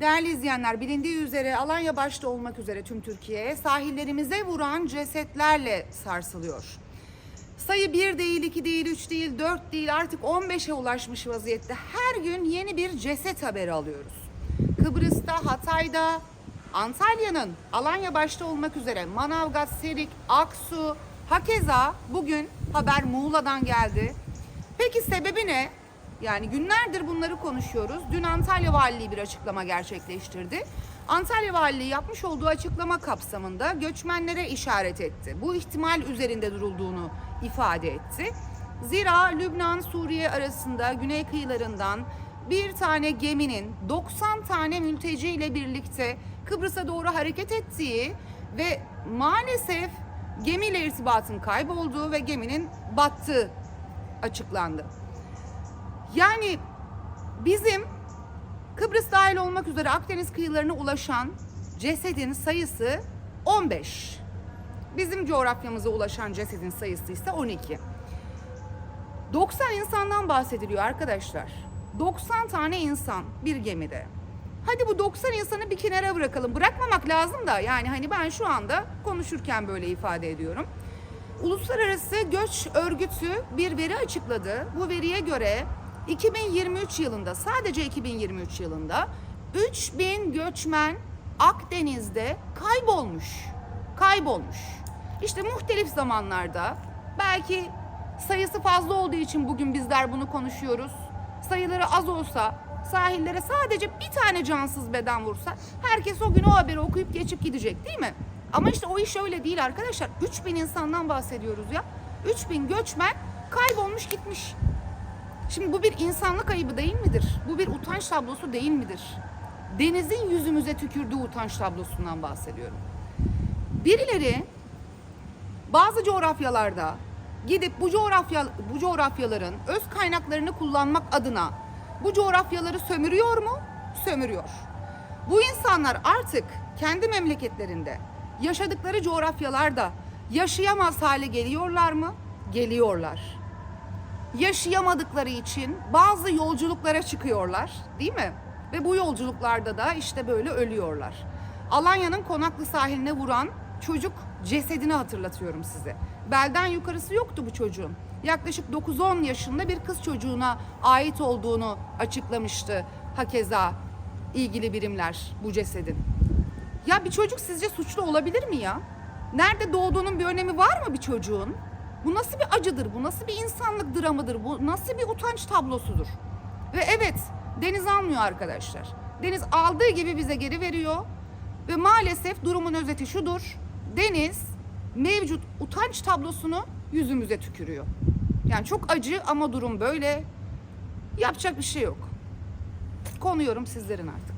Değerli izleyenler, bilindiği üzere Alanya başta olmak üzere tüm Türkiye sahillerimize vuran cesetlerle sarsılıyor. Sayı 1 değil, 2 değil, 3 değil, 4 değil artık 15'e ulaşmış vaziyette. Her gün yeni bir ceset haberi alıyoruz. Kıbrıs'ta, Hatay'da, Antalya'nın Alanya başta olmak üzere Manavgat, Serik, Aksu, Hakeza bugün haber Muğla'dan geldi. Peki sebebi ne? Yani günlerdir bunları konuşuyoruz. Dün Antalya Valiliği bir açıklama gerçekleştirdi. Antalya Valiliği yapmış olduğu açıklama kapsamında göçmenlere işaret etti. Bu ihtimal üzerinde durulduğunu ifade etti. Zira Lübnan Suriye arasında güney kıyılarından bir tane geminin 90 tane mülteci ile birlikte Kıbrıs'a doğru hareket ettiği ve maalesef gemiyle irtibatın kaybolduğu ve geminin battığı açıklandı. Yani bizim Kıbrıs dahil olmak üzere Akdeniz kıyılarına ulaşan cesedin sayısı 15. Bizim coğrafyamıza ulaşan cesedin sayısı ise 12. 90 insandan bahsediliyor arkadaşlar. 90 tane insan bir gemide. Hadi bu 90 insanı bir kenara bırakalım. Bırakmamak lazım da yani hani ben şu anda konuşurken böyle ifade ediyorum. Uluslararası Göç Örgütü bir veri açıkladı. Bu veriye göre 2023 yılında sadece 2023 yılında 3000 göçmen Akdeniz'de kaybolmuş. Kaybolmuş. İşte muhtelif zamanlarda belki sayısı fazla olduğu için bugün bizler bunu konuşuyoruz. Sayıları az olsa sahillere sadece bir tane cansız beden vursa herkes o gün o haberi okuyup geçip gidecek değil mi? Ama işte o iş öyle değil arkadaşlar. 3000 insandan bahsediyoruz ya. 3000 göçmen kaybolmuş gitmiş. Şimdi bu bir insanlık ayıbı değil midir? Bu bir utanç tablosu değil midir? Denizin yüzümüze tükürdüğü utanç tablosundan bahsediyorum. Birileri bazı coğrafyalarda gidip bu coğrafya bu coğrafyaların öz kaynaklarını kullanmak adına bu coğrafyaları sömürüyor mu? Sömürüyor. Bu insanlar artık kendi memleketlerinde yaşadıkları coğrafyalarda yaşayamaz hale geliyorlar mı? Geliyorlar. Yaşayamadıkları için bazı yolculuklara çıkıyorlar, değil mi? Ve bu yolculuklarda da işte böyle ölüyorlar. Alanya'nın Konaklı sahiline vuran çocuk cesedini hatırlatıyorum size. Belden yukarısı yoktu bu çocuğun. Yaklaşık 9-10 yaşında bir kız çocuğuna ait olduğunu açıklamıştı hakeza ilgili birimler bu cesedin. Ya bir çocuk sizce suçlu olabilir mi ya? Nerede doğduğunun bir önemi var mı bir çocuğun? Bu nasıl bir acıdır? Bu nasıl bir insanlık dramıdır? Bu nasıl bir utanç tablosudur? Ve evet Deniz almıyor arkadaşlar. Deniz aldığı gibi bize geri veriyor. Ve maalesef durumun özeti şudur. Deniz mevcut utanç tablosunu yüzümüze tükürüyor. Yani çok acı ama durum böyle. Yapacak bir şey yok. Konuyorum sizlerin artık.